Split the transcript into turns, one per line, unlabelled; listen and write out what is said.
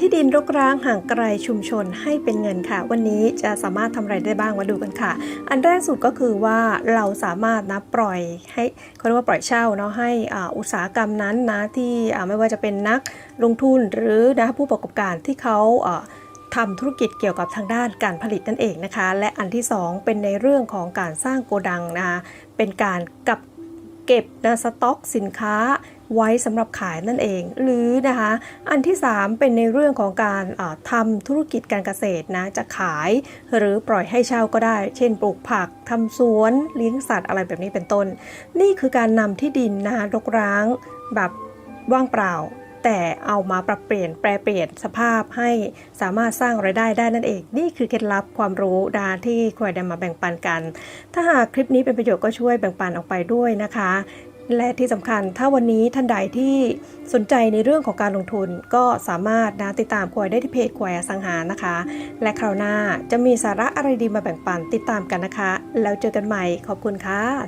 ที่ดินรกร้างห่างไกลชุมชนให้เป็นเงินค่ะ วันนี้จะสามารถทำอะไรได้บ้างมาดูกันค่ะ อันแรกสุดก็คือว่าเราสามารถนะปล่อยให้เขาเรียกว่าปล่อยเช่าเนาะให้อุตสาหกรรมนั้นนะที่ไม่ว่าจะเป็นนักลงทุนหรือนะผู้ประกอบการที่เขาทำธุรกิจเกี่ยวกับทางด้านการผลิตนั่นเองนะคะ และอันที่สองเป็นในเรื่องของการสร้างโกดังนะคะเป็นการกับเก็บนะสต็อกสินค้า ไว้สำหรับขายนั่นเอง หรือนะคะอันที่ 3 เป็นในเรื่องของการอ่าทำธุรกิจการเกษตรนะจะขายหรือปล่อยให้เช่าก็ได้ เช่นปลูกผักทำสวนเลี้ยงสัตว์อะไรแบบนี้เป็นต้น นี่คือการนำที่ดินนะคะรกร้างแบบว่างเปล่า แต่เอามาปรับเปลี่ยนแปลเปลี่ยนสภาพให้สามารถสร้างรายได้ได้นั่นเอง นี่คือเคล็ดลับความรู้ดาที่ควรนำมาแบ่งปันกัน ถ้าหากคลิปนี้เป็นประโยชน์ก็ช่วยแบ่งปันออกไปด้วยนะคะ และที่สำคัญถ้าวันนี้ท่านใดที่สนใจในเรื่องของการลงทุนก็สามารถนะติดตามควายได้ที่เพจควายอสังหานะคะ และคราวหน้าจะมีสาระอะไรดีมาแบ่งปันติดตามกันนะคะ แล้วเจอกันใหม่ขอบคุณค่ะ